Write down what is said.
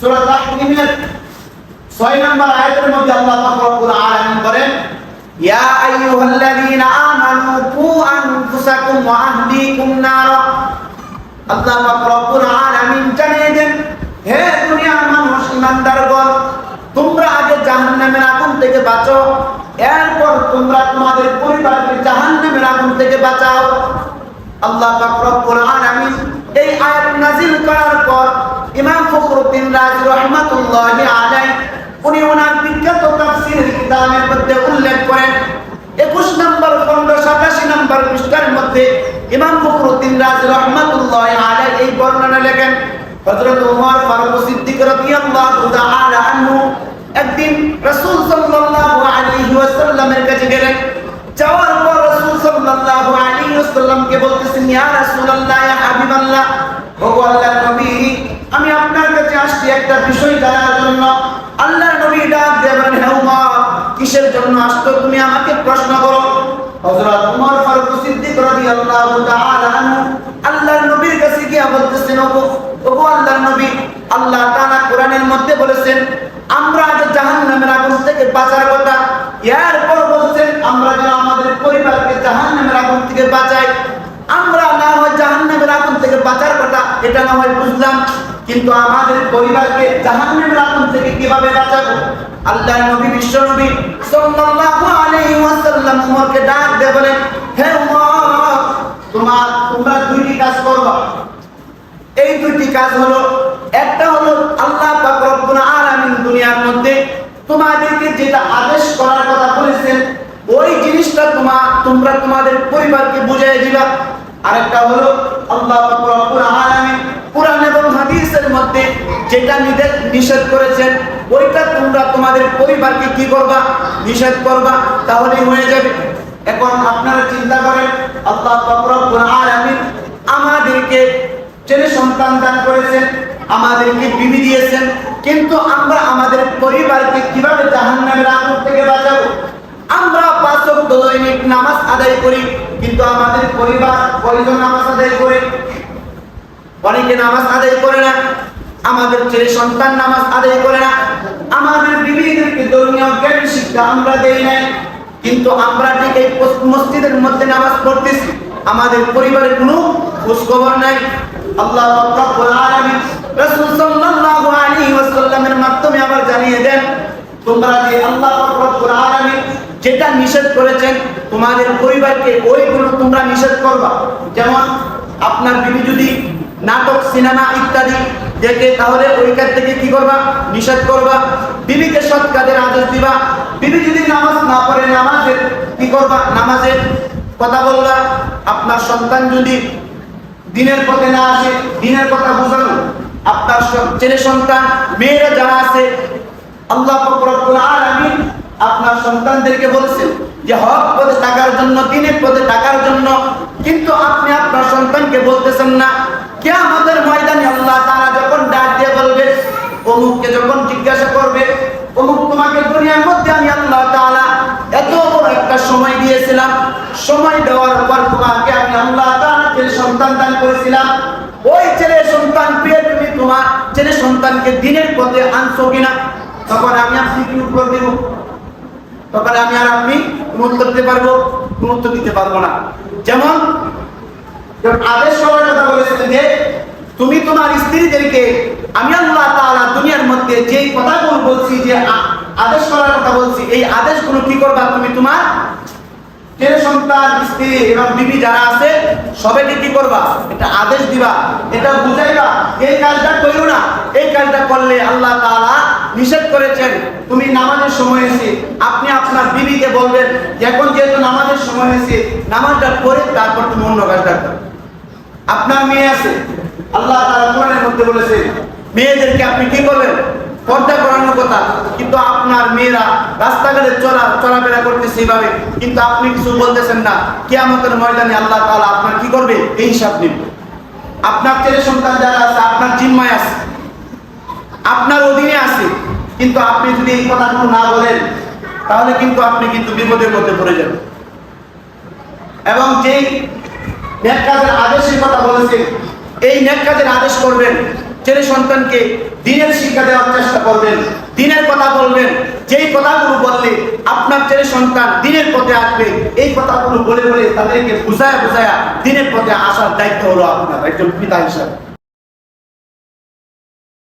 সূরা তাহরিমের 6 নম্বর আয়াতের মধ্যে আল্লাহ পাক রব্বুল আলামিন বলেন, ইয়া আইয়ুহাল্লাযীনা আমানু কু আনফুসাকুম ওয়া আহলিকুম নারা। আল্লাহ পাক রব্বুল আলামিন জানিয়ে দেন, হে দুনিয়ার মানুষ ইমানদারগণ তোমরা আগে জাহান্নামের আগুন থেকে বাঁচো, এরপর তোমরা তোমাদের পরিবারকে জাহান্নামের আগুন থেকে বাঁচাও। আল্লাহ পাক রব্বুল আলামিন এই আয়াত নাযিল করার পর ইমাম ফখরুদ্দিন রাজি রাহমাতুল্লাহি আলাইহি, উনি ওনার বিখ্যাত তাফসীরের কিতাবের মধ্যে উল্লেখ করেন 21 নম্বর খণ্ড 87 নম্বর পৃষ্ঠার মধ্যে ইমাম ফখরুদ্দিন রাজি রাহমাতুল্লাহি আলাইহি এই বর্ণনা লেখেন, হযরত ওমর ফারুক সিদ্দিক রাদিয়াল্লাহু তাআলা আনহু একদিন রাসূল সাল্লাল্লাহু আলাইহি ওয়াসাল্লামের কাছে গেলেন, যাওয়ার পর রাসূল সাল্লাল্লাহু আলাইহি ওয়াসাল্লামকে বলতেছেন, ইয়া রাসূলুল্লাহ, ইয়া হাবিবাল্লাহ, ওগো আল্লাহর নবী, আমি আপনার আসছি একটা বিষয় জানার জন্য আল্লাহর নবী ডাক দিয়ে বলেন, হে কিসের জন্য আসছো? তুমি আমাকে প্রশ্ন করো। হযরত উমর ফারুক সিদ্দিক রাদিয়াল্লাহু তাআলা আনহু আল্লাহর নবীর কাছে গিয়ে বলতেছেন, ওগো ওগো আল্লাহর নবী, আল্লাহ তাআলা কোরআনের মধ্যে বলেছেন, আমরা আগে জাহান্নামের আগুন থেকে বাঁচার কথা। এরপর বলছেন, আমরা যেন আমাদের পরিবারকে জাহান্নামের আগুন থেকে বাঁচাই। আমরা না হয় জাহান্নামের আগুন থেকে বাঁচার কথা, এটা না হয় বুঝলাম। কিন্তু আমাদের পরিবারকে জাহান্নামের আগুন থেকে কীভাবে বাঁচাবো? আল্লাহর নবী, বিশ্ব নবী সাল্লাল্লাহু আলাইহি ওয়াসাল্লাম উমরকে ডাক দিয়ে বলেন, হে উমর, তোমার, তোমরা দুইটি কাজ করবা। এই দুইটি কাজ হলো, একটা হলো আল্লাহ পাক রব্বুল আলামিন দুনিয়ার মধ্যে তোমাদেরকে যেটা আদেশ করার কথা বলেছেন, ওই জিনিসটা তোমার তোমরা তোমাদের পরিবারকে বুঝিয়ে দিবা। আরেকটা হলো, আল্লাহ পাক রব্বুল আলামিন হাদিসের মধ্যে যেটা নিষেধ নিষেধ করেছেন, ওইটা তোমরা তোমাদের পরিবারকে কি করবা? নিষেধ করবা, তাহলেই হয়ে যাবে। এখন আপনারা চিন্তা করেন, আল্লাহ রব্বুল আলামিন আমাদেরকে ছেলে সন্তান দান করেছেন, আমাদেরকে বিবি দিয়েছেন, কিন্তু আমরা আমাদের পরিবারকে কীভাবে জাহান্নামের আগুন থেকে বাঁচাবো? আমরা পাঁচ দৈনিক নামাজ আদায় করি, কিন্তু আমাদের পরিবার কয়জন নামাজ আদায় করে? অনেকে নামাজ আদায় করে না। আমাদের ছেলে সন্তান নামাজ আদায় করে না। আমাদের বিবিদেরকে ধর্মীয় জ্ঞান শিক্ষা আমরা দেই নাই। কিন্তু আমরা ঠিক এই মসজিদের মধ্যে নামাজ পড়তেছি, আমাদের পরিবারের কোনো খোঁজ খবর নাই। আল্লাহ রাব্বুল আলামিন রাসূল সাল্লাল্লাহু আলাইহি ওয়াসাল্লামের মাধ্যমে আবার জানিয়ে দেন, তোমরা যে আল্লাহ রাব্বুল আলামিন যেটা নিষেধ করেছেন, তোমাদের পরিবারকে ওইগুলো তোমরা নিষেধ করবা। যেমন আপনার বিবি যদি নাটক, সিনেমা ইত্যাদি দেখে তাহলে ওই কাজ থেকে কি করবা? নিষেধ করবা। বিবিকে সৎ কাজের আদেশ দিবা। বিবি যদি নামাজ না পড়ে নামাজের কি করবা? নামাজের কথা বলবা। আপনার সন্তান যদি দিনের পথে না আসে, দিনের কথা বোঝানো। আপনার ছেলে সন্তান, মেয়েরা যারা আছে, আল্লাহ আলামিন আপনার সন্তানদেরকে বলেছেন যে, হক পথে টাকার জন্য, দিনের পথে টাকার জন্য কিন্তু আপনি আপনার সন্তানকে বলতেছেন না কে আমাদের ময়দানে আল্লাহ তারা যখন ডাক দিয়ে বলবে অমুককে যখন জিজ্ঞাসা করবে অমুক তোমাকে দুনিয়ার মধ্যে আমি আল্লাহ তাআলা এত বড় একটা সময় দিয়েছিলাম, সময় দেওয়ার পর তোমাকে আমি আল্লাহ তাআলা ছেলে সন্তান দান করেছিলাম। ওই ছেলে সন্তান পেয়ে তুমি তোমার ছেলে সন্তানকে দিনের পথে আনছো কিনা? তখন আমি আপনি কি উত্তর দেব? তখন আমি আর আপনি উত্তর দিতে পারব? উত্তর দিতে পারব না। যেমন আদেশ করার কথা বলেছেন যে, তুমি তোমার স্ত্রীদেরকে, আমি আল্লাহ তাআলা দুনিয়ার মধ্যে যেই কথাগুলো বলছি, যে আদেশ করার কথা বলছি, এই আদেশগুলো কি করবা? তুমি তোমার ছেলে স্ত্রী এবং বিবি যারা আছে, সবাইকে কি করবা? এটা আদেশ দিবা। এটা এই কাজটা না। এই কাজটা করলে আল্লাহ তাআলা করেছেন। তুমি নামাজের সময় এসে, আপনি আপনার বিবিকে বলবেন এখন যেহেতু নামাজের সময় এসে, নামাজটা পড়ে, তারপর তুমি অন্য কাজটা করো। আপনার মেয়ে আছে, আল্লাহ তাআলা কোরআনের মধ্যে বলেছে, মেয়েদেরকে আপনি কি করবেন? পর্দা করানোর কথা। কিন্তু আপনার মেয়েরা রাস্তাঘাটে চলা চলাফেরা করতেছে এইভাবে। কিন্তু আপনি কিছু বলতেছেন না। কিয়ামতের ময়দানে আল্লাহ তাআলা আপনার কি করবে? এই হিসাব নেবে। আপনার ছেলে সন্তান যারা আছে, আপনার জিম্মায় আছে। আপনার অধীনে আছে। কিন্তু আপনি যদি এই কথাগুলো না বলেন, তাহলে কিন্তু আপনি কিন্তু বিপদের মধ্যে পড়ে যাবেন। এবং যেই নেক কাজের আদেশের কথা বলেছেন, এই নেক কাজের আদেশ করবেন ছেলে সন্তানকে দিনের শিক্ষা দেওয়ার চেষ্টা করবেন, দিনের কথা বলবেন, যেই কথাগুলো বললে আপনার ছেলে সন্তান দিনের পথে আসবে, এই কথাগুলো বলে বলে তাদেরকে বুঝায় বুঝায়া দিনের পথে আসার দায়িত্ব হলো আপনার, একজন পিতা হিসাবে।